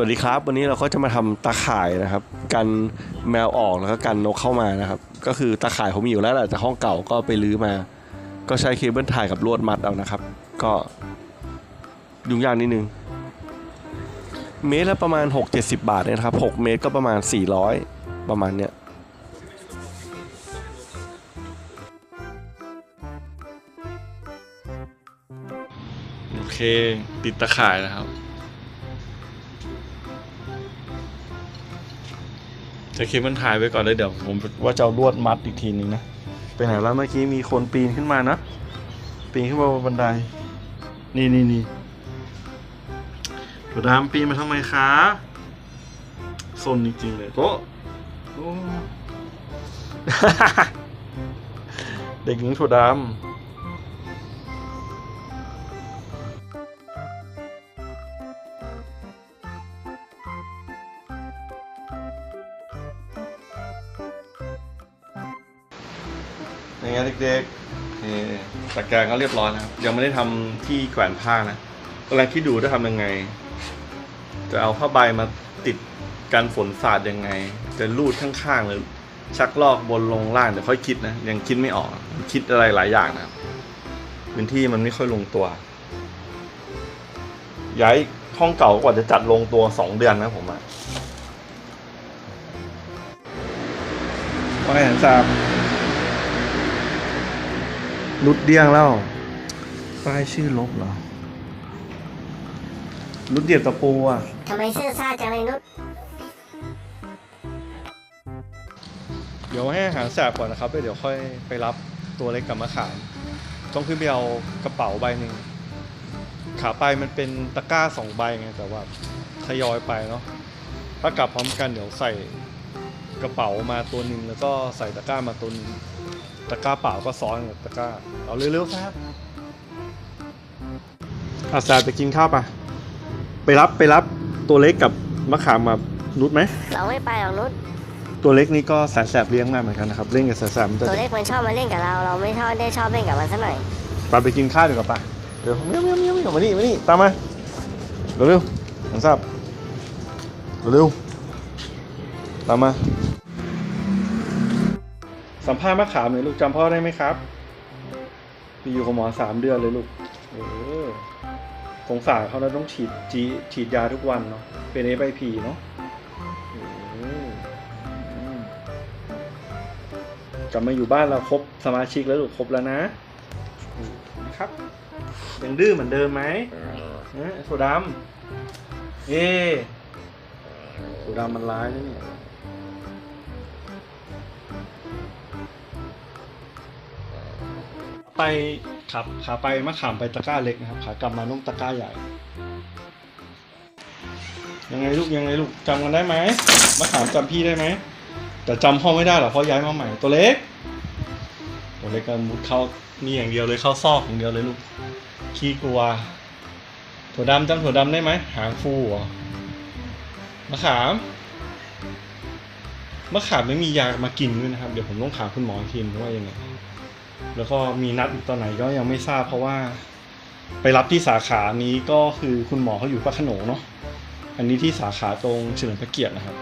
วัสดีครับ วันนี้เราก็จะมาทำตาข่ายนะครับ กันแมวออกแล้วก็กันนกเข้ามานะครับ ก็คือตาข่ายผมมีอยู่แล้วแหละแต่ห้องเก่าก็ไปรื้อมา ก็ใช้เคเบิลถ่ายกับลวดมัดเอานะครับ ก็ยุ่งยากนิดนึง เมตรละประมาณ 6-70 บาทเนี่ยนะครับ 6 เมตรก็ประมาณ 400 ประมาณเนี้ยโอเค ติดตะข่ายนะครับ จะเคมันถ่ายไว้ก่อนเลยเดี๋ยวผมว่าจะเอาลวดมัดอีกทีนึงนะไปไหนแล้วเมื่อกี้มีคนปีนขึ้นมานะ ปีนขึ้นมาบนบันได นี่นี่นี่ถั่วดำปีนมาทำไมคะซนจริงๆเลยโอ้โอ้เด็กหญิงถั่วดำ อย่างเงี้ยเด็กๆนี่ตะแกรงก็เรียบร้อยนะครับ ยังไม่ได้ทำที่แขวนผ้านะกำลังคิดดูจะทำยังไง จะเอาผ้าใบมาติดกันฝนสาดยังไง จะรูดข้างๆหรือชักลอกบนลงล่างเดี๋ยวค่อยคิดนะ ยังคิดไม่ออกคิดอะไรหลายอย่างนะครับพื้นที่มันไม่ค่อยลงตัว ย้ายห้องเก่ากว่าจะจัดลงตัวสองเดือนนะผมอะว่าไงหันซามรุดเดี้ยงแล้วป้ายชื่อลบเหรอรุดเดียบตะปูอะทำไมซื่อซ่าจังเลยนุชเดี๋ยวให้อาหารแสบก่อนนะครับแล้วเดี๋ยวค่อยไปรับตัวเล็กกับมะขาม ต้องขึ้นไปเอากระเป๋าใบหนึ่ง ขาไปมันเป็นตะกร้าสองใบไงแต่ว่าทยอยไปเนาะ ถ้ากลับพร้อมกันเดี๋ยวใส่กระเป๋ามาตัวหนึ่งแล้วก็ใส่ตะกร้ามาตัวหนึง ตะกร้าเปล่าก็ซ้อนกับตะกร้า เอาเร็วๆครับอาแซบไปกินข้าวปะไปรับไปรับตัวเล็กกับมะขามมานุดไหม เราไม่ไปหรอกนุชตัวเล็กนี่ก็แสนแสบเลี้ยงมาเหมือนกันนะครับ เล่นกับแสนแสบมันจะตัวเล็กมันชอบมาเล่นกับเรา เราไม่ชอบได้ชอบเล่นกับมันสักหน่อยปาไปกินข้าวดีกว่าปะเดี๋ยวเมียวเมียวเมียวเมียวมานี่มานี่ตามมาเร็วเร็วๆหลังทราบเร็วๆตามมา สัมภาษณ์มะขามหน่อยลูกจำพ่อได้ไหมครับไปอยู่กับหมอสามเดือนเลยลูกเออสงสารเขานะต้องฉีดจีฉีดยาทุกวันเนาะเป็นเอไอพีเนาะเอออืมกลับมาอยู่บ้านเราครบสมาชิกแล้วลูกครบแล้วนะนะครับยังดื้อเหมือนเดิมไหมเอ๊ะโซดำเอโซดำมันร้ายนะเนี่ย ไปขับขาไปมะขามไปตะกร้าเล็กนะครับขากลับมานุ่งตะกร้าใหญ่ ยังไงลูกยังไงลูกจำกันได้ไหมมะขามจำพี่ได้ไหมแต่จำห้องไม่ได้หรอกเพราะย้ายมาใหม่ตัวเล็ก ตัวเล็กก็มุดเข้านี่อย่างเดียวเลยเข้าซอกอย่างเดียวเลยลูกขี้กลัวถั่วดำจำถั่วดำได้ไหมหางฟูเหรอมะขามมะขามไม่มียามากินด้วยนะครับ เดี๋ยวผมต้องถามคุณหมออีกทีนว่ายังไง แล้วก็มีนัดอีกตอนไหนก็ยังไม่ทราบเพราะว่า ไปรับที่สาขานี้ก็คือคุณหมอเขาอยู่พระโขนงเนาะอันนี้ที่สาขาตรงเฉลิมพระเกียรตินะครับ